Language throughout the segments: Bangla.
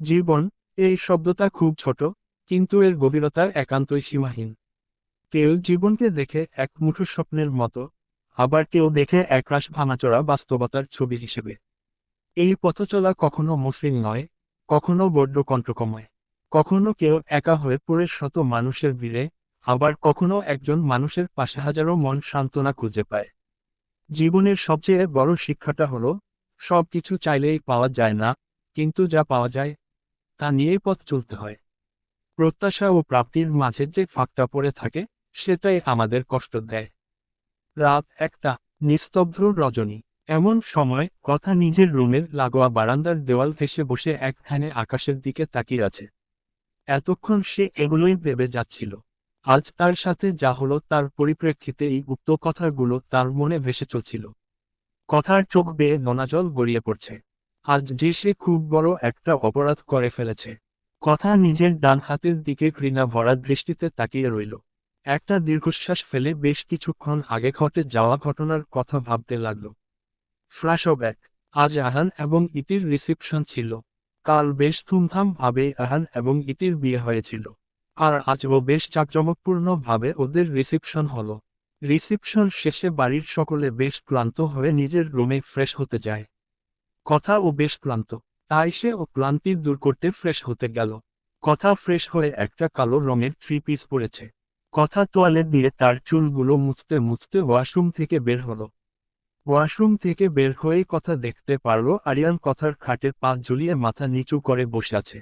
জীবন, এই শব্দটা খুব ছোট, কিন্তু এর গভীরতা একান্তই সীমাহীন। কেউ জীবনকে দেখে এক মুঠো স্বপ্নের মতো, আবার কেউ দেখে একরাশ ভাঙাচোরা বাস্তবতার ছবি হিসেবে। এই পথচলা কখনো মসৃণ নয়, কখনো বড্ড কণ্ঠকময়। কখনো কেউ একা হয়ে পড়ে শত মানুষের ভিড়ে, আবার কখনো একজন মানুষের পাশে হাজারো মন সান্ত্বনা খুঁজে পায়। জীবনের সবচেয়ে বড় শিক্ষাটা হলো, সবকিছু চাইলেই পাওয়া যায় না, কিন্তু যা পাওয়া যায় তা নিয়েই পথ চলতে হয়। প্রত্যাশা ও প্রাপ্তির মাঝে যে ফাঁকটা পড়ে থাকে, সেটাই আমাদের কষ্ট দেয়। রাত একটা, নিস্তব্ধ রজনী। এমন সময়, কথা নিজের রুমের লাগোয়া বারান্দার দেওয়াল ঘেঁষে বসে একখানে আকাশের দিকে তাকিয়ে আছে। এতক্ষণ সে এগুলোই ভেবে যাচ্ছিল। আজ তার সাথে যা হলো তার পরিপ্রেক্ষিতে এই গুপ্ত কথাগুলো তার মনে ভেসে চলছিল। কথার চোখ বেয়ে নোনাজল গড়িয়ে পড়ছে। আজ যে সে খুব বড় একটা অপরাধ করে ফেলেছে। কথা নিজের ডান হাতের দিকে ঘৃণা ভরা দৃষ্টিতে তাকিয়ে রইল। একটা দীর্ঘশ্বাস ফেলে বেশ কিছুক্ষণ আগে ঘটে যাওয়া ঘটনার কথা ভাবতে লাগল। ফ্ল্যাশব্যাক আজ আহান এবং ইতির রিসিপশন ছিল। কাল বেশ ধুমধাম ভাবে আহান এবং ইতির বিয়ে হয়েছিল। আর আজও বেশ জাঁকজমকপূর্ণ ভাবে ওদের রিসিপশন হলো। রিসিপশন শেষে বাড়ির সকলে বেশ ক্লান্ত হয়ে নিজের রুমে ফ্রেশ হতে যায়। কথা ও বেশ ক্লান্ত। তাই সে ও ক্লান্তি দূর করতে ফ্রেশ হতে গেল। কথা ফ্রেশ হয়ে একটা কালো রঙের থ্রি পিস পরেছে। কথা তোয়ালে দিয়ে তার চুলগুলো মুছতে মুছতে ওয়াশরুম থেকে বের হলো। ওয়াশরুম থেকে বের হয়েই কথা দেখতে পারল আরিয়ান কথার খাটের পা ঝুলিয়ে মাথা নিচু করে বসে আছে।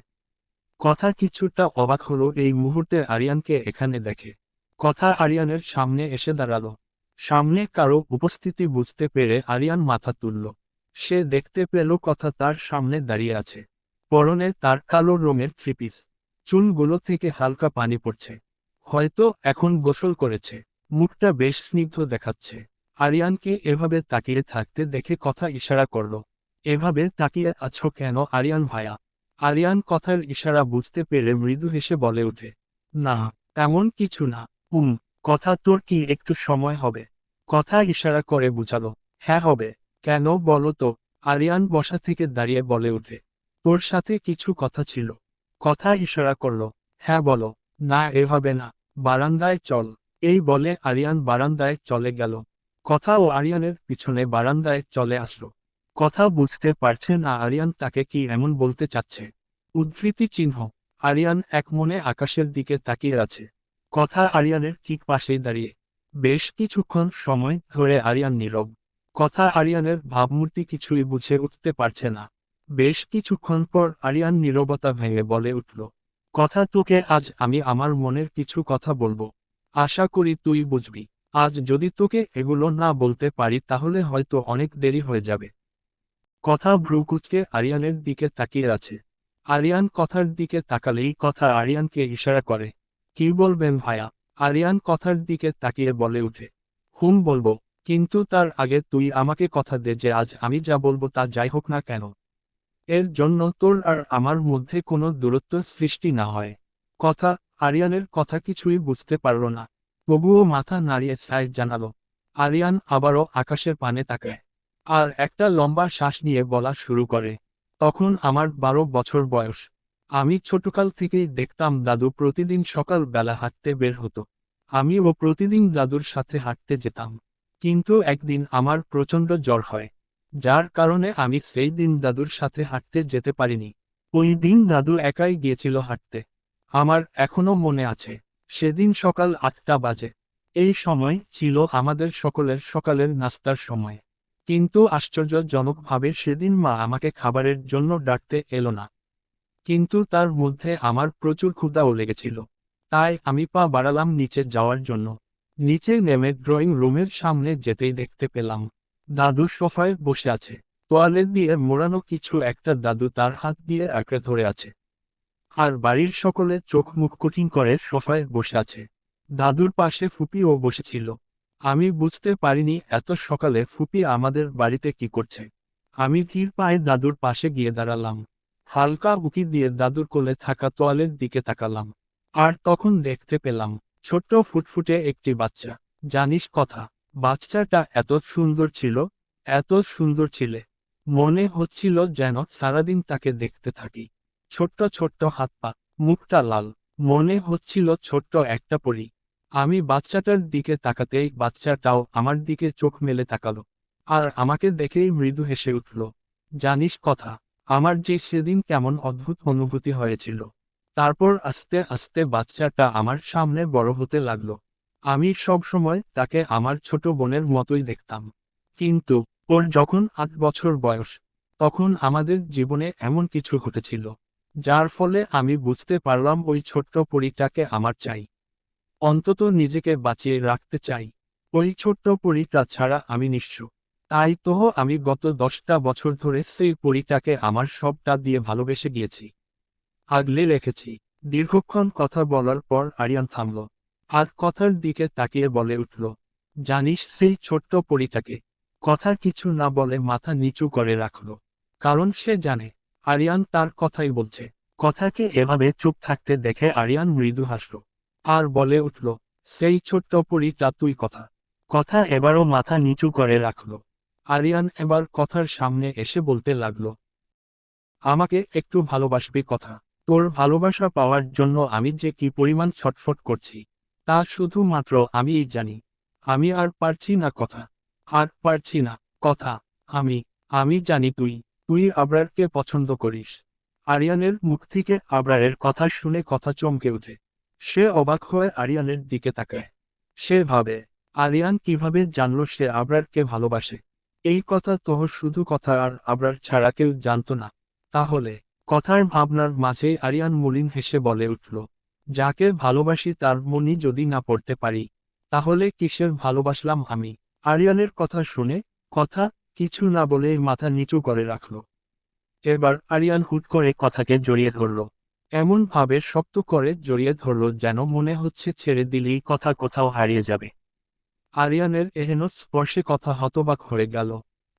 কথা কিছুটা অবাক হলো এই মুহূর্তে আরিয়ানকে এখানে দেখে। কথা আরিয়ানের সামনে এসে দাঁড়াল। সামনে কারও উপস্থিতি বুঝতে পেরে আরিয়ান মাথা তুলল। সে দেখতে পেল কথা তার সামনে দাঁড়িয়ে আছে। পরনে তার কালো রঙের থ্রিপিস। চুলগুলো থেকে হালকা পানি পড়ছে। হয়তো এখন গোসল করেছে। মুখটা বেশ স্নিগ্ধ দেখাচ্ছে। আরিয়ানকে এভাবে তাকিয়ে থাকতে দেখে কথা ইশারা করল। এভাবে তাকিয়ে আছো কেন আরিয়ান ভায়া? আরিয়ান কথার ইশারা বুঝতে পেরে মৃদু হেসে বলে ওঠে। না, তেমন কিছু না। উম, কথা তোর কি একটু সময় হবে? কথা ইশারা করে বুঝালো। হ্যাঁ হবে। কেন বলো তো? আরিয়ান বসা থেকে দাঁড়িয়ে বলে ওঠে। তোর সাথে কিছু কথা ছিল। কথা ইশারা করল। হ্যাঁ বলো। না এ এভাবে না। বারান্দায় চল। এই বলে আরিয়ান বারান্দায় চলে গেল। কথা ও আরিয়ানের পিছনে বারান্দায় চলে আসলো। কথা বুঝতে পারছে না আরিয়ান তাকে কি এমন বলতে চাচ্ছে। উদ্ধৃতি চিহ্ন। আরিয়ান এক মনে আকাশের দিকে তাকিয়ে আছে। কথা আরিয়ানের ঠিক পাশেই দাঁড়িয়ে। বেশ কিছুক্ষণ সময় ধরে আরিয়ান নীরব। কথা আরিয়ানের ভাবমূর্তি কিছুই বুঝে উঠতে পারছে না। বেশ কিছুক্ষণ পর আরিয়ান নীরবতা ভেঙে বলে উঠল, কথা তোকে আজ আমি আমার মনের কিছু কথা বলব। আশা করি তুই বুঝবি। আজ যদি তোকে এগুলো না বলতে পারি তাহলে হয়তো অনেক দেরি হয়ে যাবে। কথা ভ্রুকুচকে আরিয়ানের দিকে তাকিয়ে আছে। আরিয়ান কথার দিকে তাকালেই কথা আরিয়ানকে ইশারা করে, কি বলবেন ভায়া? আরিয়ান কথার দিকে তাকিয়ে বলে উঠে, হুম, বলব। কিন্তু তার আগে তুই আমাকে কথা দে যে আজ আমি যা বলব তা যাই হোক না কেন। এর জন্য তোর আর আমার মধ্যে কোনো দূরত্ব সৃষ্টি না হয়। কথা, আরিয়ানের কথা কিছুই বুঝতে পারল না। তবুও মাথা নাড়িয়ে সাইজ জানালো। আরিয়ান আবারও আকাশের পানে তাকায়। আর একটা লম্বা শ্বাস নিয়ে বলা শুরু করে। তখন আমার বারো বছর বয়স। আমি ছোটকাল থেকেই দেখতাম দাদু প্রতিদিন সকাল বেলা হাঁটতে বের হতো। আমিও প্রতিদিন দাদুর সাথে হাঁটতে যেতাম। কিন্তু একদিন আমার প্রচণ্ড জ্বর হয়। যার কারণে আমি সেই দিন দাদুর সাথে হাঁটতে যেতে পারিনি। ওই দিন দাদু একাই গিয়েছিল হাঁটতে। আমার এখনও মনে আছে, সেদিন সকাল আটটা বাজে। এই সময় ছিল আমাদের সকলের সকালের নাস্তার সময়। কিন্তু আশ্চর্যজনকভাবে সেদিন মা আমাকে খাবারের জন্য ডাকতে এলো না। কিন্তু তার মধ্যে আমার প্রচুর ক্ষুদাও লেগেছিল। তাই আমি পা বাড়ালাম নিচে যাওয়ার জন্য। নিচে নেমে ড্রয়িং রুমের সামনে যেতেই দেখতে পেলাম, দাদু সোফায় বসে আছে। তোয়ালে দিয়ে মোড়ানো কিছু একটা দাদু তার হাত দিয়ে আঁকড়ে ধরে আছে। আর বাড়ির সকলে চোখ মুখ কুটিং করে সোফায় বসে আছে। দাদুর পাশে ফুপিও বসেছিল। আমি বুঝতে পারিনি এত সকালে ফুপি আমাদের বাড়িতে কি করছে। আমি ধীর পায়ে দাদুর পাশে গিয়ে দাঁড়ালাম। হালকা উকি দিয়ে দাদুর কোলে থাকা তোয়ালের দিকে তাকালাম। আর তখন দেখতে পেলাম ছোট্ট ফুটফুটে একটি বাচ্চা। জানিস কথা, বাচ্চাটা এত সুন্দর ছিল, এত সুন্দর ছিলে। মনে হচ্ছিল যেন সারাদিন তাকে দেখতে থাকি। ছোট্ট ছোট্ট হাত পা, মুখটা লাল। মনে হচ্ছিল ছোট্ট একটা পরি। আমি বাচ্চাটার দিকে তাকাতেই বাচ্চাটাও আমার দিকে চোখ মেলে তাকালো। আর আমাকে দেখেই মৃদু হেসে উঠল, জানিস কথা, আমার যে সেদিন কেমন অদ্ভুত অনুভূতি হয়েছিল। তারপর আস্তে আস্তে বাচ্চাটা আমার সামনে বড় হতে লাগল। আমি সব সময় তাকে আমার ছোট বোনের মতোই দেখতাম। কিন্তু ওর যখন আট বছর বয়স, তখন আমাদের জীবনে এমন কিছু ঘটেছিল, যার ফলে আমি বুঝতে পারলাম ওই ছোট্ট পরীটাকে আমার চাই। অন্তত নিজেকে বাঁচিয়ে রাখতে চাই। ওই ছোট্ট পরীটা ছাড়া আমি নিঃস্ব। তাই তো আমি গত দশটা বছর ধরে সেই পরীটাকে আমার সবটা দিয়ে ভালোবেসে গিয়েছি। আগলে রেখেছি। দীর্ঘক্ষণ কথা বলার পর আরিয়ান থামল। আর কথার দিকে তাকিয়ে বলে উঠল, জানিস সেই ছোট্ট পরীটাকে? কথা কিছু না বলে মাথা নিচু করে রাখল। কারণ সে জানে, আরিয়ান তার কথাই বলছে। কথাকে এভাবে চুপ থাকতে দেখে আরিয়ান মৃদু হাসল। আর বলে উঠল, সেই ছোট্ট পরীটা তুই কথা। কথা এবারও মাথা নিচু করে রাখল। আরিয়ান এবার কথার সামনে এসে বলতে লাগল, আমাকে একটু ভালোবাসবি কথা। তোর ভালোবাসা পাওয়ার জন্য আমি যে কি পরিমাণ ছটফট করছি, তা শুধুমাত্র আমিই জানি। আমি আর পারছি না কথা। আর পারছি না কথা। আমি আমি জানি তুই তুই আবরারকে পছন্দ করিস। আরিয়ানের মুখ থেকে আবরারের কথা শুনে কথা চমকে ওঠে। সে অবাক হয়ে আরিয়ানের দিকে তাকায়। সে ভাবে, আরিয়ান কীভাবে জানল সে আবরারকে ভালোবাসে? এই কথা তো শুধু কথা আর আবরার ছাড়া কেউ জানত না। তাহলে কথার ভাবনার মাঝে আরিয়ান মলিন হেসে বলে উঠল, যাকে ভালোবাসি তার মনি যদি না পড়তে পারি, তাহলে কিসের ভালোবাসলাম আমি? আরিয়ানের কথা শুনে কথা কিছু না বলে মাথা নিচু করে রাখল। এবার আরিয়ান হুট করে কথাকে জড়িয়ে ধরল। এমন ভাবে শক্ত করে জড়িয়ে ধরল যেন মনে হচ্ছে ছেড়ে দিলেই কথা কোথাও হারিয়ে যাবে। আরিয়ানের এহেন স্পর্শে কথা হতবাক হয়ে গেল।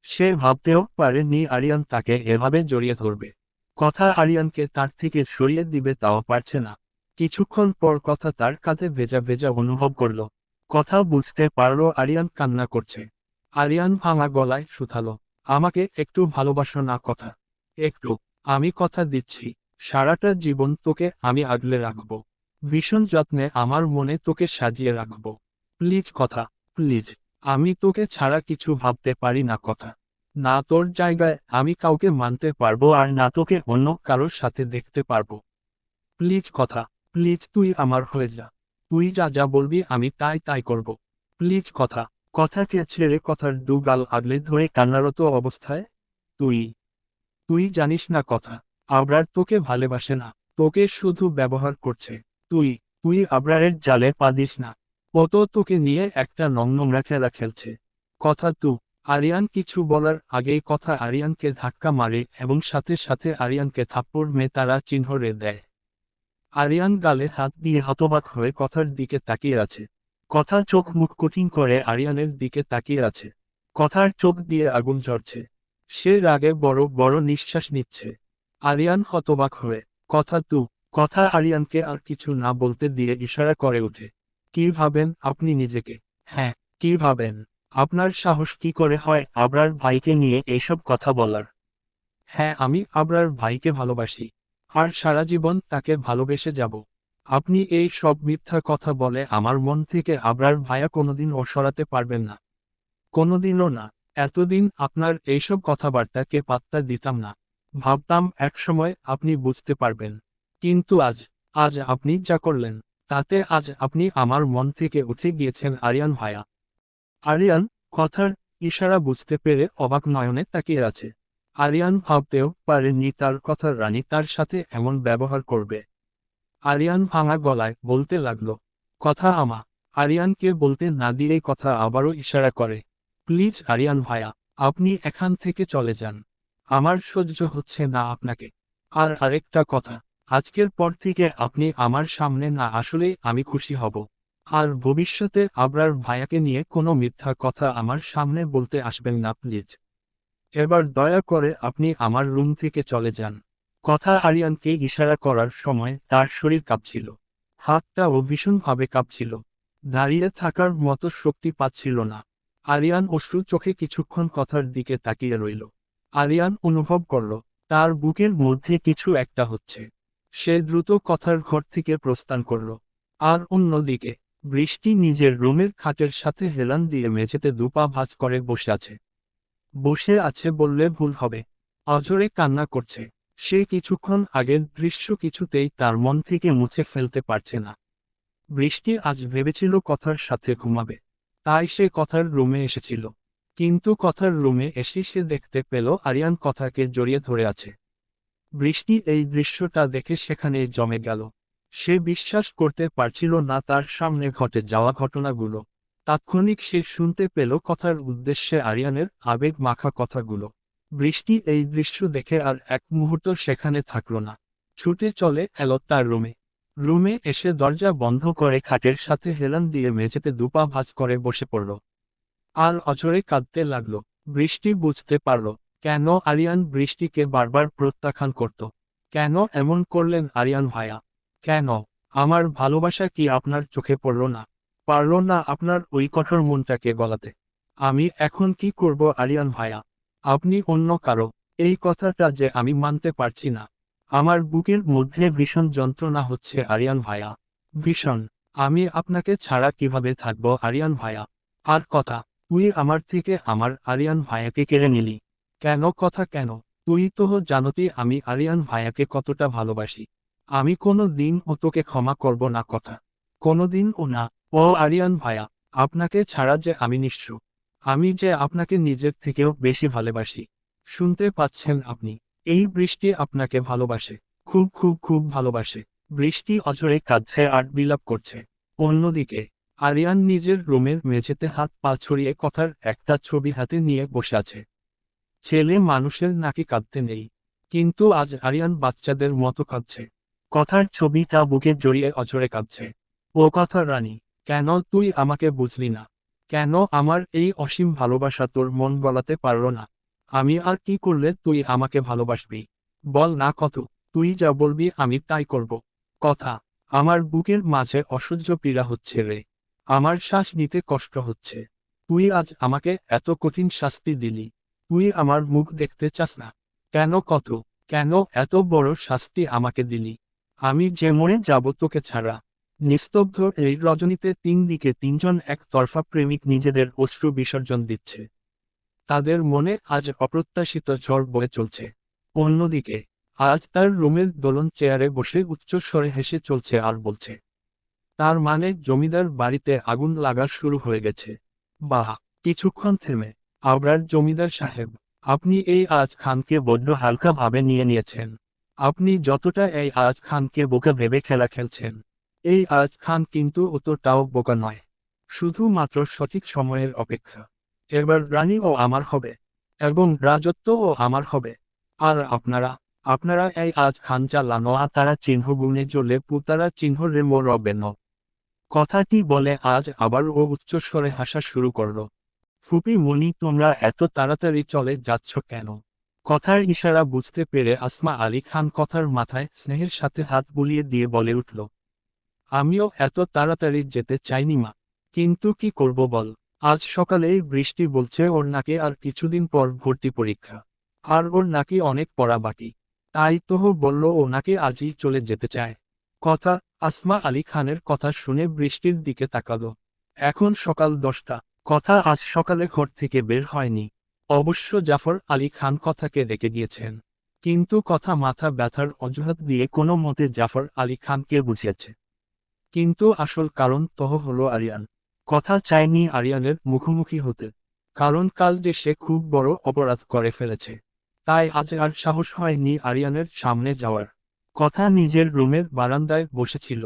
সে ভাবতেও পারেনি আরিয়ান তাকে এভাবে জড়িয়ে ধরবে। কথা আরিয়ানকে তার থেকে সরিয়ে দিবে তাও পারছে না। কিছুক্ষণ পর কথা তার কাঁধে ভেজা ভেজা অনুভব করল। কথা বুঝতে পারল আরিয়ান কান্না করছে। আরিয়ান ভাঙা গলায় শুথালো আমাকে একটু ভালোবাসো না কথা। একটু, আমি কথা দিচ্ছি। সারাটা জীবন তোকে আমি আগলে রাখব। ভীষণ যত্নে আমার মনে তোকে সাজিয়ে রাখব। প্লিজ কথা, প্লিজ। আমি তোকে ছাড়া কিছু ভাবতে পারি না কথা। না তোর জায়গায় আমি কাউকে মানতে পারব আর না তোকে অন্য কারোর সাথে দেখতে পারব। প্লিজ কথা, প্লিজ তুই আমার হয়ে যা। তুই যা যা বলবি আমি তাই তাই করব। প্লিজ কথা, কথাকে ছেড়ে কথার দুগাল আগলে ধরে কান্নারত অবস্থায় তুই। তুই জানিস না কথা, আবরার তোকে ভালোবাসে না, তোকে শুধু ব্যবহার করছে। তুই তুই আবরারের জালে পা দিস না। কত তোকে নিয়ে একটা নংনোংরা খেলা খেলছে। কথা তু আরিয়ান কিছু বলার আগেই কথা আরিয়ানকে ধাক্কা মারে এবং সাথে সাথে আরিয়ানকে থাপ্পড় মে তারা চিহ্ন রে দেয়। আরিয়ান গালে হাত দিয়ে হতবাক হয়ে কথার দিকে তাকিয়ে আছে। কথা চোখ মুখ কঠিন করে আরিয়ানের দিকে তাকিয়ে আছে। কথার চোখ দিয়ে আগুন ঝরছে। সে রাগে বড় বড় নিঃশ্বাস নিচ্ছে। আরিয়ান হতবাক হয়ে, কথা তু, কথা আরিয়ানকে আর কিছু না বলতে দিয়ে ইশারা করে ওঠে। কি ভাবেন আপনি নিজেকে? হ্যাঁ কি ভাবেন? আপনার সাহস কি করে হয় আবরার ভাইকে নিয়ে এইসব কথা বলার? হ্যাঁ আমি আবরার ভাইকে ভালোবাসি। আর সারা জীবন তাকে ভালোবেসে যাব। আপনি এই সব মিথ্যা কথা বলে আমার মন থেকে আবরার ভাইয়া কোনোদিন ও সরাতে পারবেন না। কোনোদিনও না। এতদিন আপনার এইসব কথাবার্তাকে পাত্তা দিতাম না। ভাবতাম একসময় আপনি বুঝতে পারবেন। কিন্তু আজ আজ আপনি যা করলেন, তাতে আজ আপনি আমার মন থেকে উঠে গিয়েছেন আরিয়ান ভাইয়া। আরিয়ান কথার ইশারা বুঝতে পেরে অবাক নয়নে তাকিয়ে আছে। আরিয়ান ভাবতেও পারেনি তার কথার রানী তার সাথে এমন ব্যবহার করবে। আরিয়ান ভাঙা গলায় বলতে লাগল, কথা আমা, আরিয়ানকে বলতে না দিয়েই কথা আবারও ইশারা করে। প্লিজ আরিয়ান ভাইয়া আপনি এখান থেকে চলে যান। আমার সহ্য হচ্ছে না আপনাকে। আর আরেকটা কথা, আজকের পর থেকে আপনি আমার সামনে না আসলেই আমি খুশি হব। আর ভবিষ্যতে আবরার ভাইয়াকে নিয়ে কোনো মিথ্যা কথা আমার সামনে বলতে আসবেন না, প্লিজ। এবার দয়া করে আপনি আমার রুম থেকে চলে যান। কথা আরিয়ানকে ইশারা করার সময় তার শরীর কাঁপছিল। হাতটাও ভীষণভাবে কাঁপছিল। দাঁড়িয়ে থাকার মতো শক্তি পাচ্ছিল না। আরিয়ান অশ্রু চোখে কিছুক্ষণ কথার দিকে তাকিয়ে রইল। আরিয়ান অনুভব করল, তার বুকের মধ্যে কিছু একটা হচ্ছে। সে দ্রুত কথার ঘর থেকে প্রস্থান করল। আর অন্যদিকে বৃষ্টি নিজের রুমের খাটের সাথে হেলান দিয়ে মেঝেতে দুপা ভাঁজ করে বসে আছে। বসে আছে বললে ভুল হবে। অজরে কান্না করছে। সে কিছুক্ষণ আগের দৃশ্য কিছুতেই তার মন থেকে মুছে ফেলতে পারছে না। বৃষ্টি আজ ভেবেছিল কথার সাথে ঘুমাবে। তাই সে কথার রুমে এসেছিল। কিন্তু কথার রুমে এসে সে দেখতে পেল আরিয়ান কথাকে জড়িয়ে ধরে আছে। বৃষ্টি এই দৃশ্যটা দেখে সেখানে জমে গেল। সে বিশ্বাস করতে পারছিল না তার সামনে ঘটে যাওয়া ঘটনাগুলো। তাৎক্ষণিক সে শুনতে পেল কথার উদ্দেশ্যে আরিয়ানের আবেগ মাখা কথাগুলো। বৃষ্টি এই দৃশ্য দেখে আর এক মুহূর্ত সেখানে থাকল না। ছুটে চলে এলো তার রুমে। রুমে এসে দরজা বন্ধ করে খাটের সাথে হেলান দিয়ে মেঝেতে দুপা ভাঁজ করে বসে পড়ল। আর অচরে কাঁদতে লাগল। বৃষ্টি বুঝতে পারল, কেন আরিয়ান বৃষ্টিকে বারবার প্রত্যাখ্যান করত। কেন এমন করলেন আরিয়ান ভাইয়া কেন? আমার ভালোবাসা কি আপনার চোখে পড়ল না? পারল না আপনার ওই কঠোর মনটাকে গলাতে। আমি এখন কি করব আরিয়ান ভাইয়া? আপনি অন্য কারও। এই কথাটা যে আমি মানতে পারছি না। আমার বুকের মধ্যে ভীষণ যন্ত্রণা হচ্ছে আরিয়ান ভাইয়া। ভীষণ। আমি আপনাকে ছাড়া কীভাবে থাকব আরিয়ান ভাইয়া? আর কথা, তুই আমার থেকে আমার আরিয়ান ভাইয়াকে কেড়ে নিলি। কেন কথা কেন? তুই তো জানতি আমি আরিয়ান ভাইয়াকে কতটা ভালোবাসি। আমি কোনো দিন ও তোকে ক্ষমা করব না কথা। কোনো দিন ও না। ও আরিয়ান ভাইয়া আপনাকে ছাড়া যে আমি নিঃস্ব আমি যে আপনাকে নিজের থেকেও বেশি ভালোবাসি। শুনতে পাচ্ছেন আপনি। এই বৃষ্টি আপনাকে ভালোবাসে। খুব খুব খুব ভালোবাসে। বৃষ্টি অজরে কাঁদছে আর বিলাপ করছে। অন্যদিকে, আরিয়ান নিজের রুমের মেঝেতে হাত পা ছড়িয়ে কথার একটা ছবি হাতে নিয়ে বসে আছে। ছেলে মানুষের নাকি কাঁদতে নেই। কিন্তু আজ আরিয়ান বাচ্চাদের মতো কাঁদছে। কথার ছবি তা বুকে জড়িয়ে অজরে কাঁদছে ও কথা, রানী, কেন তুই আমাকে বুঝলি না? কেন আমার এই অসীম ভালোবাসা তোর মন গলাতে পারল না? আমি আর কি করলে তুই আমাকে ভালোবাসবি? বল না কত, তুই যা বলবি আমি তাই করব। কথা, আমার বুকের মাঝে অসহ্য পীড়া হচ্ছে রে। আমার শ্বাস নিতে কষ্ট হচ্ছে। তুই আজ আমাকে এত কঠিন শাস্তি দিলি। তুই আমার মুখ দেখতে চাস না। কেন কত, কেন এত বড় শাস্তি আমাকে দিলি? আমি যে মরে যাব তোকে ছাড়া। নিস্তব্ধ এই রজনীতে তিন দিকে তিনজন একতরফা প্রেমিক নিজেদের অশ্রু বিসর্জন দিচ্ছে। তাদের মনে আজ অপ্রত্যাশিত ঝড় বয়ে চলছে। অন্যদিকে, আজ তার রুমের দোলন চেয়ারে বসে উচ্চস্বরে হেসে চলছে আর বলছে, তার মানে জমিদার বাড়িতে আগুন লাগা শুরু হয়ে গেছে। বাহ, কিছুক্ষণ থেমে, আবরার জমিদার সাহেব, আপনি এই আজ খানকে বড্ড হালকাভাবে নিয়ে নিয়েছেন। আপনি যতটা এই আজ খানকে বোকা ভেবে খেলা খেলছেন। এই আজ খান কিন্তু অতটাও বোকা নয়। শুধুমাত্র সঠিক সময়ের অপেক্ষা। এবার রানীও আমার হবে। এবং রাজত্বও আমার হবে। আর আপনারা আপনারা এই আজ খান চালানো আর তারা চিহ্ন গুণে জ্বলে পুতারা চিহ্ন রে রবেন কথাটি বলে আজ আবার ও উচ্চস্বরে হাসা শুরু করল। ফুপি মনি তোমরা এত তাড়াতাড়ি চলে যাচ্ছ কেন? কথার ইশারা বুঝতে পেরে আসমা আলী খান কথার মাথায় স্নেহের সাথে হাত বুলিয়ে দিয়ে বলে উঠল, আমিও এত তাড়াতাড়ি যেতে চাইনি মা, কিন্তু কি করব বল, আজ সকালেই বৃষ্টি বলছে ওর নাকি আর কিছুদিন পর ভর্তি পরীক্ষা, আর ওর নাকি অনেক পড়া বাকি, তাই তো বলল ও নাকি আজই চলে যেতে চায়। কথা আসমা আলী খানের কথা শুনে বৃষ্টির দিকে তাকালো, এখন সকাল দশটা, কথা আজ সকালে ঘর থেকে বের হয়নি অবশ্য জাফর আলী খান কথাকে রেখে গিয়েছেন কিন্তু কথা মাথা ব্যথার অজুহাত দিয়ে কোনো মতে জাফর আলী খানকে বুঝিয়েছে। কিন্তু আসল কারণ তহ হল আরিয়ান। কথা চায়নি আরিয়ানের মুখোমুখি হতে, কারণ কাল যে সে খুব বড় অপরাধ করে ফেলেছে, তাই আজ আর সাহস হয়নি আরিয়ানের সামনে যাওয়ার। কথা নিজের রুমের বারান্দায় বসেছিল,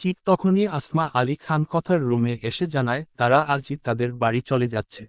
ঠিক তখনই আসমা আলী খান কথার রুমে এসে জানায়, তারা আজই তাদের বাড়ি চলে যাচ্ছে।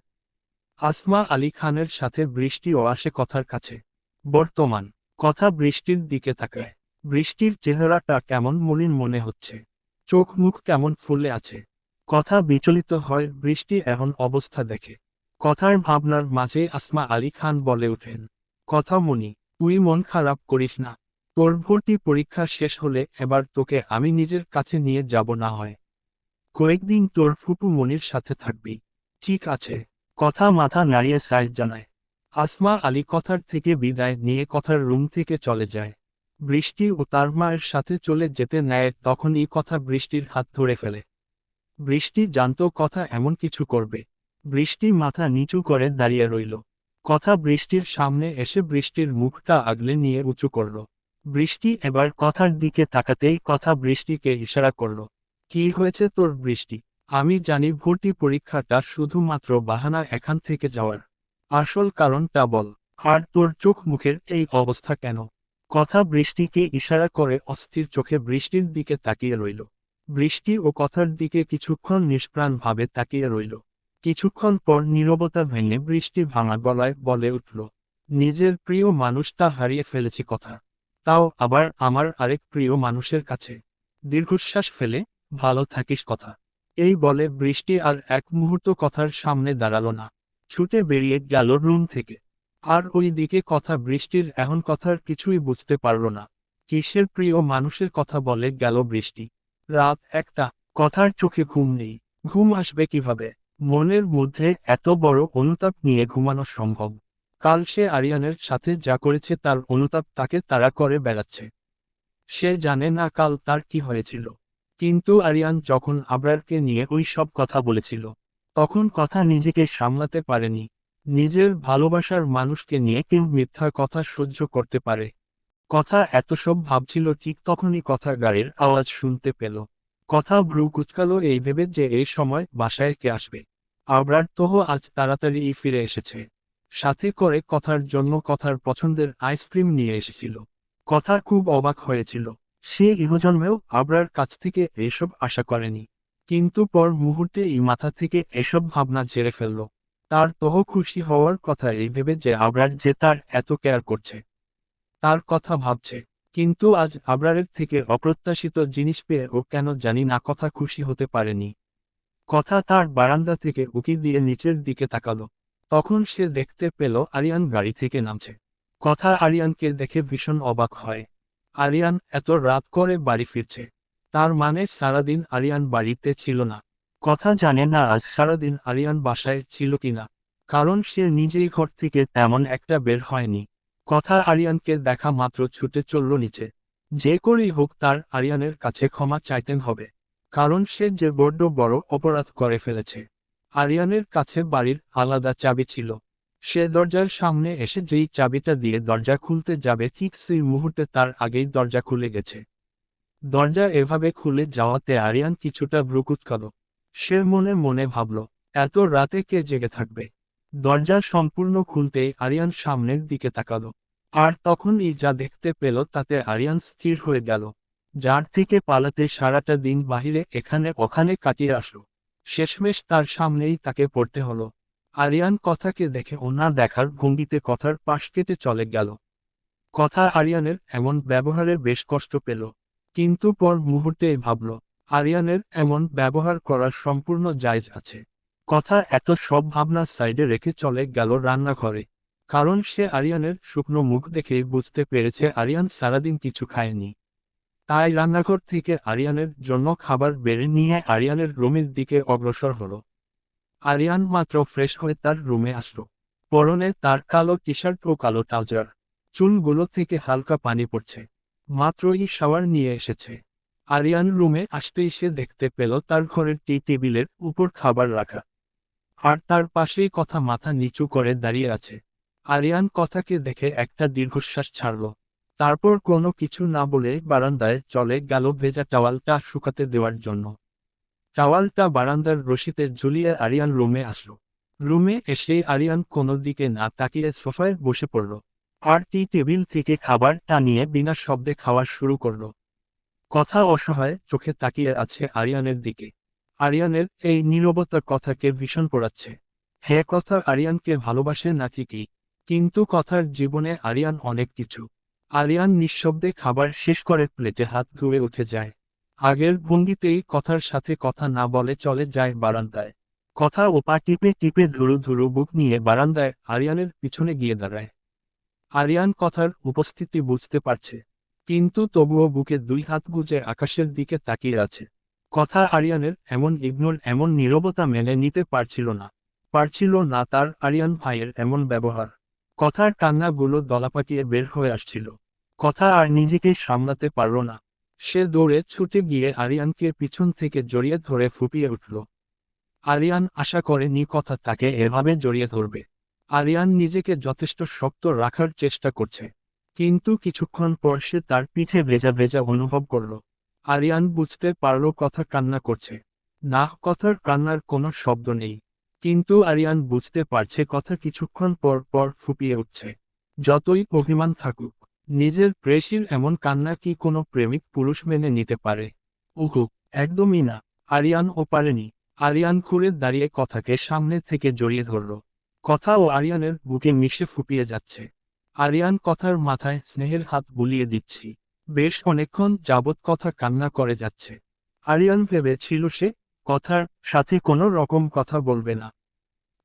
আসমা আলী খানের সাথে বৃষ্টিও আসে কথার কাছে। বর্তমান, কথা বৃষ্টির দিকে তাকায়। বৃষ্টির চেহারাটা কেমন মলিন মনে হচ্ছে। চোখ মুখ কেমন ফুলে আছে। কথা বিচলিত হয়, বৃষ্টি এখন অবস্থা দেখে। কথার ভাবনার মাঝে আসমা আলী খান বলে ওঠেন, কথা মনি, তুই মন খারাপ করিস না। তোর ভর্তি পরীক্ষা শেষ হলে এবার তোকে আমি নিজের কাছে নিয়ে যাব না হয়। কয়েকদিন তোর ফুপু মনির সাথে থাকবি। ঠিক আছে। কথা মাথা নাড়িয়ে সাইজ জানায়, আসমা আলী কথার থেকে বিদায় নিয়ে কথার রুম থেকে চলে যায়। বৃষ্টি ও তার মায়ের সাথে চলে যেতে নেয় তখনই কথা বৃষ্টির হাত ধরে ফেলে। বৃষ্টি জানতো কথা এমন কিছু করবে। বৃষ্টি মাথা নিচু করে দাঁড়িয়ে রইল। কথা বৃষ্টির সামনে এসে বৃষ্টির মুখটা আগলে নিয়ে উঁচু করল। বৃষ্টি এবার কথার দিকে তাকাতেই কথা বৃষ্টিকে ইশারা করল, কি হয়েছে তোর বৃষ্টি? আমি জানি ভর্তি পরীক্ষাটা শুধুমাত্র বাহানা এখান থেকে যাওয়ার। আসল কারণটা বল, আর তোর চোখ মুখের এই অবস্থা কেন? কথা বৃষ্টিকে ইশারা করে অস্থির চোখে বৃষ্টির দিকে তাকিয়ে রইল। বৃষ্টি ও কথার দিকে কিছুক্ষণ নিষ্প্রাণ ভাবে তাকিয়ে রইল। কিছুক্ষণ পর নীরবতা ভেঙে বৃষ্টি ভাঙা গলায় বলে উঠল, নিজের প্রিয় মানুষটা হারিয়ে ফেলেছি কথা। তাও আবার আমার আরেক প্রিয় মানুষের কাছে। দীর্ঘশ্বাস ফেলে ভালো থাকিস কথা। এই বলে বৃষ্টি আর এক মুহূর্ত কথার সামনে দাঁড়াল না। ছুটে বেরিয়ে গেল রুম থেকে। আর ওই দিকে কথা বৃষ্টির এখন কথার কিছুই বুঝতে পারল না। কিসের প্রিয় মানুষের কথা বলে গেল বৃষ্টি। রাত একটা, কথার চোখে ঘুম নেই। ঘুম আসবে কীভাবে? মনের মধ্যে এত বড় অনুতাপ নিয়ে ঘুমানো সম্ভব। কাল সে আরিয়ানের সাথে যা করেছে তার অনুতাপ তাকে তাড়া করে বেড়াচ্ছে। সে জানে না কাল তার কি হয়েছিল। কিন্তু আরিয়ান যখন আবরারকে নিয়ে ওই সব কথা বলেছিল, তখন কথা নিজেকে সামলাতে পারেনি। নিজের ভালোবাসার মানুষকে নিয়ে কেউ মিথ্যা কথা সহ্য করতে পারে। কথা এত সব ভাবছিল ঠিক তখনই কথা গাড়ির আওয়াজ শুনতে পেল। কথা ভ্রু কুচকালো এই ভেবে যে এই সময় বাসায় কে আসবে। আবরার তোহ আজ তাড়াতাড়ি ফিরে এসেছে। সাথে করে কথার জন্য কথার পছন্দের আইসক্রিম নিয়ে এসেছিল। কথা খুব অবাক হয়েছিল। সে ইহজন্মেও আবরার কাছ থেকে এসব আশা করেনি। কিন্তু পর মুহূর্তে এই মাথা থেকে এসব ভাবনা ঝেড়ে ফেলল। তার তহ খুশি হওয়ার কথা এই ভেবে যে আবরার যে তার এত কেয়ার করছে, তার কথা ভাবছে। কিন্তু আজ আবরারের থেকে অপ্রত্যাশিত জিনিস পেয়ে ও কেন জানি না কথা খুশি হতে পারেনি। কথা তার বারান্দা থেকে উকি দিয়ে নিচের দিকে তাকালো। তখন সে দেখতে পেল আরিয়ান গাড়ি থেকে নামছে। কথা আরিয়ানকে দেখে ভীষণ অবাক হয়। আরিয়ান এত রাত করে বাড়ি ফিরছে। তার মানে সারাদিন আরিয়ান বাড়িতে ছিল না। কথা জানে না আজ সারাদিন আরিয়ান বাসায় ছিল কিনা। কারণ সে নিজেই ঘর থেকে তেমন একটা বের হয়নি। কথা আরিয়ানকে দেখা মাত্র ছুটে চলল নিচে। যে করেই হোক তার আরিয়ানের কাছে ক্ষমা চাইতেন হবে। কারণ সে যে বড্ড বড় অপরাধ করে ফেলেছে। আরিয়ানের কাছে বাড়ির আলাদা চাবি ছিল। সে দরজার সামনে এসে যেই চাবিটা দিয়ে দরজা খুলতে যাবে ঠিক সেই মুহূর্তে তার আগেই দরজা খুলে গেছে। দরজা এভাবে খুলে যাওয়াতে আরিয়ান কিছুটা ব্রুকুৎকাল সে মনে মনে ভাবল, এত রাতে কে জেগে থাকবে? দরজা সম্পূর্ণ খুলতেই আরিয়ান সামনের দিকে তাকাল। আর তখনই যা দেখতে পেল তাতে আরিয়ান স্থির হয়ে গেল। যার থেকে পালাতে সারাটা দিন বাহিরে এখানে ওখানে কাটিয়ে আসলো। শেষমেশ তার সামনেই তাকে পড়তে হলো। আরিয়ান কথাকে দেখে ওনা দেখার ভঙ্গিতে কথার পাশ কেটে চলে গেল। কথা আরিয়ানের এমন ব্যবহারে বেশ কষ্ট পেল, কিন্তু পর মুহূর্তেই ভাবল, আরিয়ানের এমন ব্যবহার করার সম্পূর্ণ জায়জ আছে। কথা এত সব ভাবনা সাইডে রেখে চলে গেল রান্নাঘরে, কারণ সে আরিয়ানের শুকনো মুখ দেখেই বুঝতে পেরেছে আরিয়ান সারাদিন কিছু খায়নি। তাই রান্নাঘর থেকে আরিয়ানের জন্য খাবার বেড়ে নিয়ে আরিয়ানের রুমের দিকে অগ্রসর হলো। আরিয়ান মাত্র ফ্রেশ হয়ে তার রুমে আসলো। পরনে তার কালো টি শার্ট ও কালো ট্রাউজার চুলগুলো থেকে হালকা পানি পড়ছে। মাত্রই শাওয়ার নিয়ে এসেছে। আরিয়ান রুমে আসতেই সে দেখতে পেল তার ঘরের টি টেবিলের উপর খাবার রাখা। আর তার পাশেই কথা মাথা নিচু করে দাঁড়িয়ে আছে। আরিয়ান কথাকে দেখে একটা দীর্ঘশ্বাস ছাড়ল। তারপর কোনো কিছু না বলে বারান্দায় চলে গেল ভেজা টাওয়ালটা শুকাতে দেওয়ার জন্য। টাওয়ালটা বারান্দার রশিতে ঝুলিয়ে আরিয়ান রুমে আসলো। রুমে এসে আরিয়ান কোনো দিকে না তাকিয়ে সোফায় বসে পড়ল। আর টি টেবিল থেকে খাবারটা নিয়ে বিনা শব্দে খাওয়া শুরু করল। কথা অসহায় চোখে তাকিয়ে আছে আরিয়ানের দিকে। আরিয়ানের এই নীরবতার কথাকে ভীষণ পড়াচ্ছে। হে কথা আরিয়ানকে ভালোবাসে না ঠিকই কিন্তু কথার জীবনে আরিয়ান অনেক কিছু। আরিয়ান নিঃশব্দে খাবার শেষ করে প্লেটে হাত ধুয়ে উঠে যায়। আগের ভঙ্গিতেই কথার সাথে কথা না বলে চলে যায় বারান্দায়। কথা ও পা টিপে টিপে ধুরু ধুরু বুক নিয়ে বারান্দায় আরিয়ানের পিছনে গিয়ে দাঁড়ায়। আরিয়ান কথার উপস্থিতি বুঝতে পারছে, কিন্তু তবুও বুকে দুই হাত গুজে আকাশের দিকে তাকিয়ে আছে। কথা আরিয়ানের এমন ইগনোর, এমন নীরবতা মেনে নিতে পারছিল না পারছিল না তার আরিয়ান ভাইয়ের এমন ব্যবহার। কথার কান্নাগুলো দলাপাকিয়ে বের হয়ে আসছিল। কথা আর নিজেকে সামলাতে পারল না। সে দৌড়ে ছুটে গিয়ে আরিয়ানকে পিছন থেকে জড়িয়ে ধরে ফুপিয়ে উঠল। আরিয়ান আশা করেনি কথা তাকে এভাবে জড়িয়ে ধরবে। আরিয়ান নিজেকে যথেষ্ট শক্ত রাখার চেষ্টা করছে। কিন্তু কিছুক্ষণ পর সে তার পিঠে ভেজা ভেজা অনুভব করল। আরিয়ান বুঝতে পারল কথা কান্না করছে। না, কথার কান্নার কোনো শব্দ নেই। কিন্তু আরিয়ান বুঝতে পারছে কথা কিছুক্ষণ পর পর ফুপিয়ে উঠছে। যতই অভিমান থাকুক নিজের প্রেসির এমন কান্না কি কোনো প্রেমিক পুরুষ মেনে নিতে পারে? উহু, একদমই না। আরিয়ান ও পারেনি। আরিয়ান খুঁড়ে দাঁড়িয়ে কথাকে সামনে থেকে জড়িয়ে ধরল। কথা ও আরিয়ানের বুকে মিশে ফুপিয়ে যাচ্ছে। আরিয়ান কথার মাথায় স্নেহের হাত বুলিয়ে দিচ্ছি। বেশ অনেকক্ষণ যাবৎ কথা কান্না করে যাচ্ছে। আরিয়ান ভেবেছিল সে কথার সাথে কোনো রকম কথা বলবে না।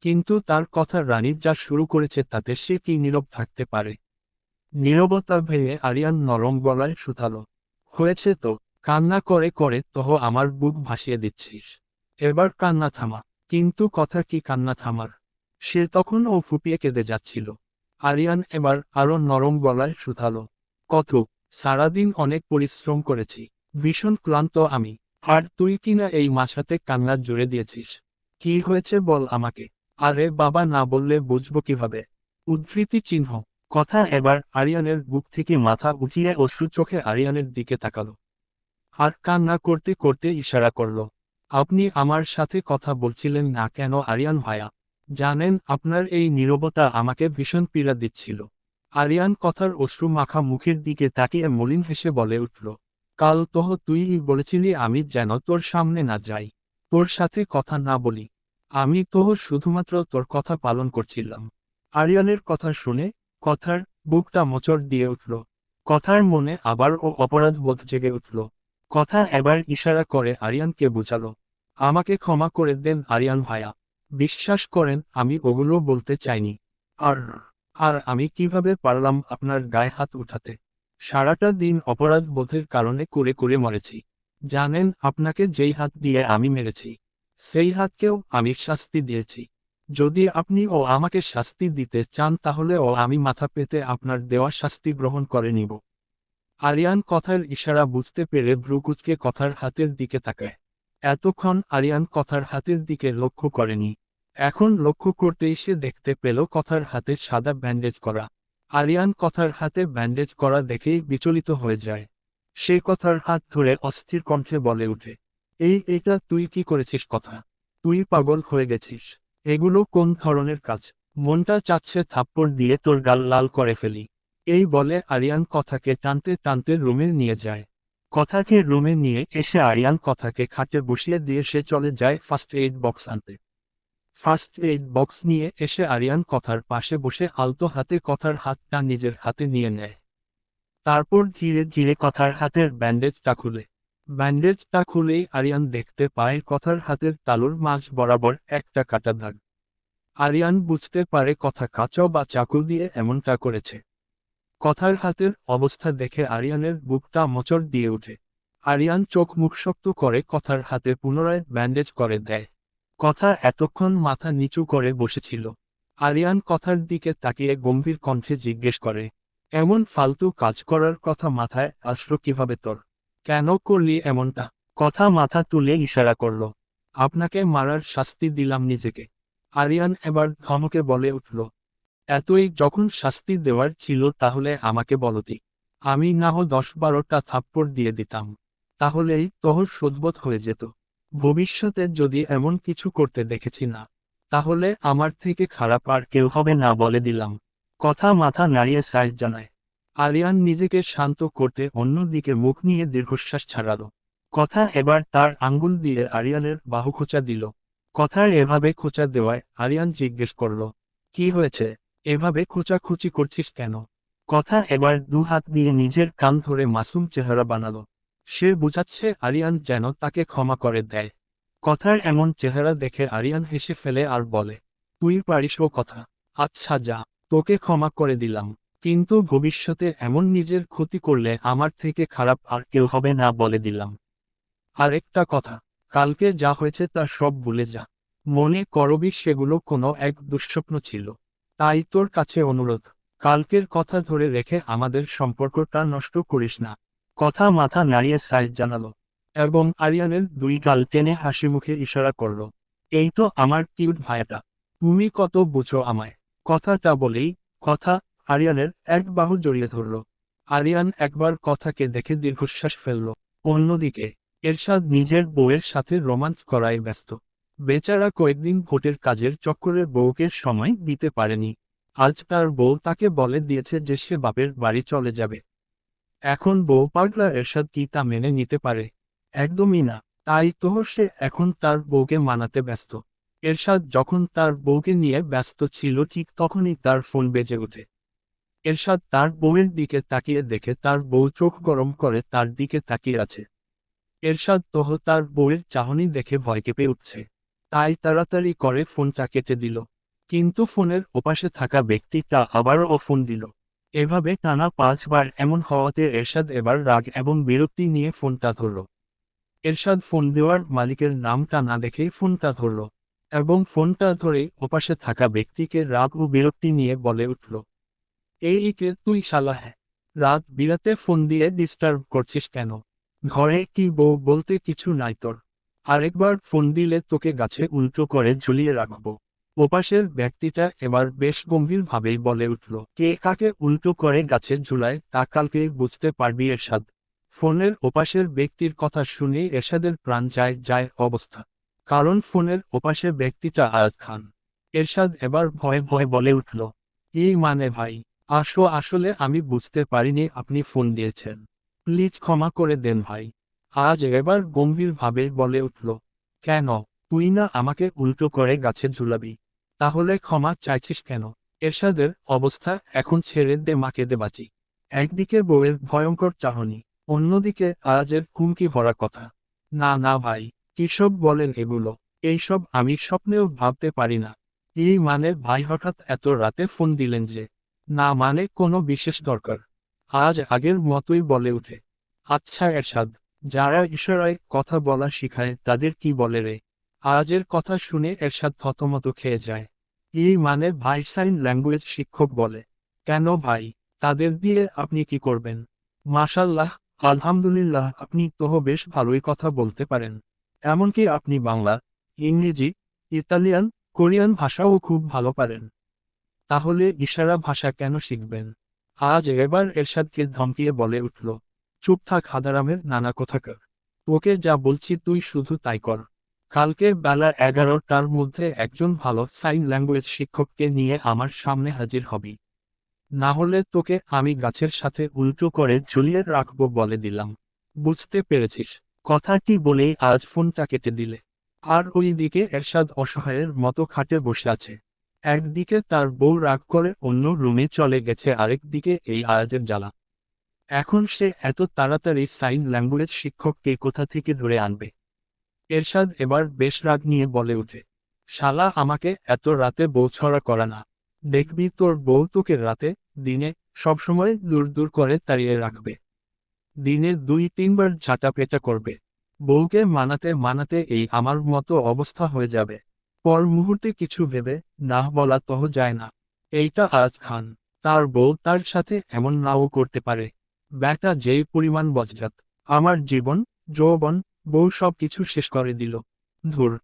কিন্তু তার কথা রানীর যা শুরু করেছে তাতে সে কি নীরব থাকতে পারে? নীরবতা ভেঙে আরিয়ান নরম গলায় শুধালো। হয়েছে তো। কান্না করে করে তহ আমার বুক ভাসিয়ে দিচ্ছিস। এবার কান্না থামা। কিন্তু কথা কি কান্না থামার সে তখন ও ফুপিয়ে কেঁদে যাচ্ছিল। আরিয়ান এবার আরও নরম গলায় শুধালো। কত? সারাদিন অনেক পরিশ্রম করেছি। ভীষণ ক্লান্ত আমি। আর তুই কিনা এই মাছাতে কান্না জুড়ে দিয়েছিস। কি হয়েছে বল আমাকে। আরে বাবা না বললে বুঝব কীভাবে? উদ্ধৃতি চিহ্ন। কথা এবার আরিয়ানের বুক থেকে মাথা উঠিয়ে অশ্রু চোখে আরিয়ানের দিকে তাকালো। আর কান্না করতে করতে ইশারা করল, আপনি আমার সাথে কথা বলছিলেন না কেন আরিয়ান ভায়া? জানেন আপনার এই নীরবতা আমাকে ভীষণ পীড়া দিচ্ছিল। আরিয়ান কথার অশ্রু মাখা মুখের দিকে তাকিয়ে মলিন হেসে বলে উঠল, কাল তোহ তুই বলেছিলি আমি যেন তোর সামনে না যাই, তোর সাথে কথা না বলি। আমি তোহ শুধুমাত্র তোর কথা পালন করছিলাম। আরিয়ানের কথা শুনে কথার বুকটা মোচড় দিয়ে উঠল। কথার মনে আবার ও অপরাধ বোধ জেগে উঠল। কথা এবার ইশারা করে আরিয়ানকে বুঝালো। আমাকে ক্ষমা করে দেন আরিয়ান ভায়া। বিশ্বাস করেন, আমি ওগুলো বলতে চাইনি। আর আর আমি কীভাবে পারলাম আপনার গায়ে হাত উঠাতে? সারাটা দিন অপরাধ বোধের কারণে করে করে মরেছি। জানেন, আপনাকে যেই হাত দিয়ে আমি মেরেছি, সেই হাতকেও আমি শাস্তি দিয়েছি। যদি আপনি ও আমাকে শাস্তি দিতে চান তাহলে ও আমি মাথা পেতে আপনার দেওয়া শাস্তি গ্রহণ করে নিব। আরিয়ান কথার ইশারা বুঝতে পেরে ভ্রুকুচকে কথার হাতের দিকে তাকায়। এতক্ষণ আরিয়ান কথার হাতের দিকে লক্ষ্য করেনি। এখন লক্ষ্য করতেই সে দেখতে পেল কথার হাতে সাদা ব্যান্ডেজ করা। আরিয়ান কথার হাতে ব্যান্ডেজ করা দেখেই বিচলিত হয়ে যায়। সে কথার হাত ধরে অস্থির কণ্ঠে বলে উঠে, এই, এটা তুই কি করেছিস কথা? তুই পাগল হয়ে গেছিস। এগুলো কোন ধরনের কাজ? মনটা চাচ্ছে থাপ্পড় দিয়ে তোর গাল লাল করে ফেলি। এই বলে আরিয়ান কথাকে টানতে টানতে রুমে নিয়ে যায়। কথাকে রুমে নিয়ে এসে আরিয়ান কথাকে খাটে বসিয়ে দিয়ে সে চলে যায় ফার্স্ট এইড বক্স আনতে। ফার্স্ট এইড বক্স নিয়ে এসে আরিয়ান কথার পাশে বসে আলতো হাতে কথার হাতটা নিজের হাতে নিয়ে নেয়। তারপর ধীরে ধীরে কথার হাতের ব্যান্ডেজটা খুলে। ব্যান্ডেজটা খুলেই আরিয়ান দেখতে পায় কথার হাতের তালুর মাঝ বরাবর একটা কাটা দাগ। আরিয়ান বুঝতে পারে কথা কাঁচো বা চাকু দিয়ে এমনটা করেছে। কথার হাতের অবস্থা দেখে আরিয়ানের বুকটা মোচড় দিয়ে ওঠে। আরিয়ান চোখ মুখ শক্ত করে কথার হাতে পুনরায় ব্যান্ডেজ করে দেয়। কথা এতক্ষণ মাথা নিচু করে বসেছিল। আরিয়ান কথার দিকে তাকিয়ে গম্ভীর কণ্ঠে জিজ্ঞেস করে, এমন ফালতু কাজ করার কথা মাথায় আসলো কীভাবে তোর? কেন করলি এমনটা? কথা মাথা তুলে ইশারা করল। আপনাকে মারার শাস্তি দিলাম নিজেকে। আরিয়ান এবার ধমকে বলে উঠল এতই যখন শাস্তি দেওয়ার ছিল তাহলে আমাকে বলতি। আমি না হো দশ বারোটা থাপ্পড় দিয়ে দিতাম। তাহলেই তহর শোধবোধ হয়ে যেত। ভবিষ্যতে যদি এমন কিছু করতে দেখেছি না তাহলে আমার থেকে খারাপ আর কেউ হবে না বলে দিলাম। কথা মাথা নাড়িয়ে সাইজ জানায়। আরিয়ান নিজেকে শান্ত করতে অন্যদিকে মুখ নিয়ে দীর্ঘশ্বাস ছাড়াল। কথা এবার তার আঙ্গুল দিয়ে আরিয়ানের বাহু খোঁচা দিল। কথার এভাবে খোঁচা দেওয়ায় আরিয়ান জিজ্ঞেস করল, কি হয়েছে? এভাবে খোঁচাখুচি করছিস কেন? কথা এবার দু হাত দিয়ে নিজের কান ধরে মাসুম চেহারা বানালো। সে বুঝাচ্ছে আরিয়ান যেন তাকে ক্ষমা করে দেয়। কথার এমন চেহারা দেখে আরিয়ান হেসে ফেলে আর বলে, তুই পারিস ও কথা। আচ্ছা যা, তোকে ক্ষমা করে দিলাম। কিন্তু ভবিষ্যতে এমন নিজের ক্ষতি করলে আমার থেকে খারাপ আর কেউ হবে না বলে দিলাম। আর একটা কথা, কালকে যা হয়েছে তা সব ভুলে যা। মনে করবি সেগুলো কোনো এক দুঃস্বপ্ন ছিল। তাই তোর কাছে অনুরোধ, কালকের কথা ধরে রেখে আমাদের সম্পর্কটা নষ্ট করিস না। কথা মাথা নাড়িয়ে সাইজ জানালো। এবং আরিয়ানের দুই গাল টেনে হাসি মুখে ইশারা করল, এই তো আমার কিউট ভাইয়াটা তুমি কত বুঝো আমায়। কথাটা বলেই, কথা আরিয়ানের এক বাহু জড়িয়ে ধরল। আরিয়ান একবার কথাকে দেখে দীর্ঘশ্বাস ফেলল। অন্যদিকে, এরশাদ নিজের বউয়ের সাথে রোমান্স করায় ব্যস্ত। বেচারা কয়েকদিন ভোটের কাজের চক্করের বউকে সময় দিতে পারেনি। আজ তার বউ তাকে বলে দিয়েছে যে সে বাপের বাড়ি চলে যাবে। এখন বউ পাগলা এরশাদ কি তা মেনে নিতে পারে? একদমই না। তাই তো সে এখন তার বউকে মানাতে ব্যস্ত। এরশাদ যখন তার বউকে নিয়ে ব্যস্ত ছিল ঠিক তখনই তার ফোন বেজে ওঠে। এরশাদ তার বউয়ের দিকে তাকিয়ে দেখে তার বউ চোখ গরম করে তার দিকে তাকিয়ে আছে। এরশাদ তহ তার বউয়ের চাহনি দেখে ভয় কেঁপে উঠছে। তাই তাড়াতাড়ি করে ফোনটা কেটে দিল। কিন্তু ফোনের ওপাশে থাকা ব্যক্তিটা আবারও ও ফোন দিল। এভাবে টানা পাঁচবার এমন হওয়াতে এরশাদ এবার রাগ এবং বিরক্তি নিয়ে ফোনটা ধরল। এরশাদ ফোন দেওয়ার মালিকের নামটা না দেখেই ফোনটা ধরল এবং ফোনটা ধরে ওপাশে থাকা ব্যক্তিকে রাগ ও বিরক্তি নিয়ে বলে উঠল। এই কে তুই শালা? হ্যাঁ রাত বিরাতে ফোন দিয়ে ডিস্টার্ব করছিস কেন? ঘরে কি বউ বলতে কিছু নাই তোর? আরেকবার ফোন দিলে তোকে গাছে উল্টো করে ঝুলিয়ে রাখব। ওপাশের ব্যক্তিটা এবার বেশ গম্ভীরভাবেই বলে উঠল, কে কাকে উল্টো করে গাছে ঝুলায় তা কালকে বুঝতে পারবি এরশাদ। ফোনের ওপাশের ব্যক্তির কথা শুনে এরশাদের প্রাণ যায় যায় অবস্থা। কারণ ফোনের ওপাশে ব্যক্তিটা আয়াত খান। এরশাদ এবার ভয়ে ভয়ে বলে উঠল এই মানে ভাই? আসো, আসলে আমি বুঝতে পারিনি আপনি ফোন দিয়েছেন। প্লিজ ক্ষমা করে দেন ভাই। আজ এবার গম্ভীরভাবে বলে উঠল, কেন? তুই না আমাকে উল্টো করে গাছে ঝুলাবি। তাহলে ক্ষমা চাইছিস কেন? এরশাদের অবস্থা এখন ছেড়ে দে, মাকে দে বাঁচি। একদিকে বউয়ের ভয়ঙ্কর চাহনি, অন্যদিকে আজের হুমকি ভরা কথা। না না ভাই কিসব বলেন এগুলো? এইসব আমি স্বপ্নেও ভাবতে পারি না। এই মানে ভাই হঠাৎ এত রাতে ফোন দিলেন যে না মানে কোনো বিশেষ দরকার। আজ আগের মতোই বলে উঠে। আচ্ছা এরশাদ, যারা ইশারায় কথা বলা শিখায়, তাদের কি বলে রে? আজের কথা শুনে এরশাদ থতমত খেয়ে যায়। এই মানে ভাই সাইন ল্যাঙ্গুয়েজ শিক্ষক বলে। কেন ভাই? তাদের দিয়ে আপনি কি করবেন? মাশাল্লাহ আলহামদুলিল্লাহ, আপনি তো বেশ ভালোই কথা বলতে পারেন। এমনকি আপনি বাংলা, ইংরেজি, ইতালিয়ান, কোরিয়ান ভাষাও খুব ভালো পারেন। তাহলে ইশারা ভাষা কেন শিখবেন? আজ এবার এরশাদকে ধমকিয়ে বলে উঠল, চুপ থাক হাদারামের নানা কথাকার। তোকে যা বলছি তুই শুধু তাই কর। কালকে বেলা এগারোটার মধ্যে একজন ভালো সাইন ল্যাঙ্গুয়েজ শিক্ষককে নিয়ে আমার সামনে হাজির হবি। না হলে তোকে আমি গাছের সাথে উল্টো করে ঝুলিয়ে রাখব বলে দিলাম। বুঝতে পেরেছিস। কথাটি বলেই আজ ফোনটা কেটে দিলে। আর ওই দিকে এরশাদ অসহায়ের মতো খাটে বসে আছে। একদিকে তার বউ রাগ করে অন্য রুমে চলে গেছে, আরেক দিকে এই আয়াজের জ্বালা। এখন সে এত তাড়াতাড়ি সাইন ল্যাঙ্গুয়েজ শিক্ষককে কোথা থেকে ধরে আনবে? এরশাদ এবার বেশ রাগ নিয়ে বলে উঠে শালা, আমাকে এত রাতে বউ ছড়া করা না। দেখবি তোর বউ তোকে রাতে, দিনে, সবসময় দূর দূর করে তাড়িয়ে রাখবে। দিনে দুই তিনবার ঝাঁটা পেটা করবে। বউকে মানাতে মানাতে এই আমার মতো অবস্থা হয়ে যাবে। পর মুহূর্তে কিছু ভেবে না বলা তহ যায় না। এইটা আজ খান। তার বউ তার সাথে এমন নাও করতে পারে। ব্যাটা যেই পরিমাণ বজ্রাত আমার জীবন, যৌবন, বউ সব কিছু শেষ করে দিল। ধুর